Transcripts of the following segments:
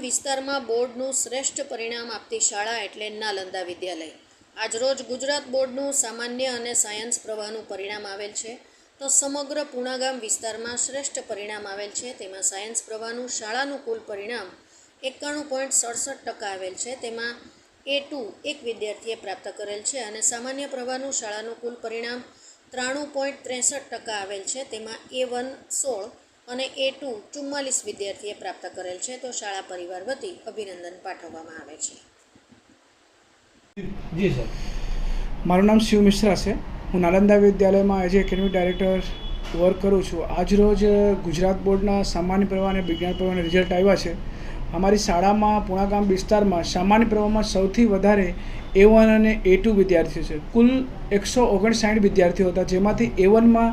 વિસ્તારમાં બોર્ડનું શ્રેષ્ઠ પરિણામ આપતી શાળા એટલે નાલંદા વિદ્યાલય. આજરોજ ગુજરાત બોર્ડનું સામાન્ય અને સાયન્સ પ્રવાહનું પરિણામ આવેલ છે. તો સમગ્ર પૂણાગામ વિસ્તારમાં શ્રેષ્ઠ પરિણામ આવેલ છે. તેમાં સાયન્સ પ્રવાહનું શાળાનું કુલ પરિણામ એકાણું પોઈન્ટ સડસઠ ટકા આવેલ છે. તેમાં એ ટુ એક વિદ્યાર્થીએ પ્રાપ્ત કરેલ છે અને સામાન્ય પ્રવાહનું શાળાનું કુલ પરિણામ ત્રાણું પોઈન્ટ ત્રેસઠ ટકા આવેલ છે. તેમાં એ વન સોળ અને એ ટુ ચુમ્માલીસ વિદ્યાર્થીએ પ્રાપ્ત કરેલ છે, તો શાળા પરિવાર વતી અભિનંદન પાઠવવામાં આવે છે. જી સર. મારું નામ શિવ મિશ્રા છે. હું નાલંદા વિદ્યાલયમાં એઝ એકેડમી ડાયરેક્ટર વર્ક કરું છું. આજરોજ ગુજરાત બોર્ડના સામાન્ય પ્રવાહ અને વિજ્ઞાન પ્રવાહના રિઝલ્ટ આવ્યા છે. અમારી શાળામાં પૂણાગામ વિસ્તારમાં સામાન્ય પ્રવાહમાં સૌથી વધારે એ વન અને એ ટુ વિદ્યાર્થીઓ છે. કુલ એકસો ઓગણસાઠ વિદ્યાર્થીઓ હતા, જેમાંથી એ વનમાં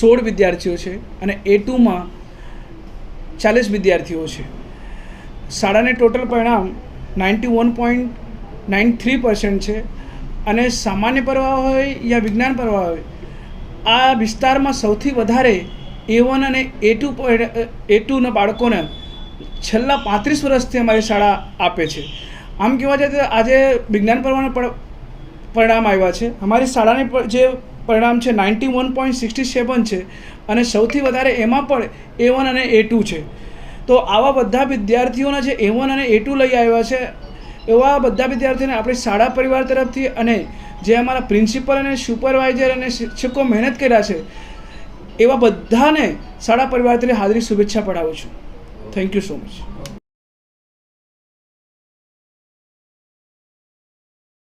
સોળ વિદ્યાર્થીઓ છે અને એ ટુમાં ચાલીસ વિદ્યાર્થીઓ છે. શાળાને ટોટલ પરિણામ ninety one point nine three percent છે અને સામાન્ય પ્રવાહ હોય યા વિજ્ઞાન પ્રવાહ હોય, આ વિસ્તારમાં સૌથી વધારે એ વન અને એ ટુ એ ટુના બાળકોને છેલ્લા પાંત્રીસ વર્ષથી અમારી શાળા આપે છે. આમ કહેવા જાય તો આજે વિજ્ઞાન પ્રવાહના પર- પરિણામ આવ્યા છે. અમારી શાળાની જે પરિણામ છે ninety one point sixty seven છે અને સૌથી વધારે એમાં પણ એ વન અને એ ટુ છે. તો આવા બધા વિદ્યાર્થીઓના જે એ વન અને એ ટુ લઈ આવ્યા છે, એવા બધા વિદ્યાર્થીઓને આપણી શાળા પરિવાર તરફથી અને જે અમારા પ્રિન્સિપલ અને સુપરવાઇઝર અને શિક્ષકો મહેનત કર્યા છે, એવા બધાને શાળા પરિવાર તરફથી હાજરી શુભેચ્છા પડાવું છું. Thank you so much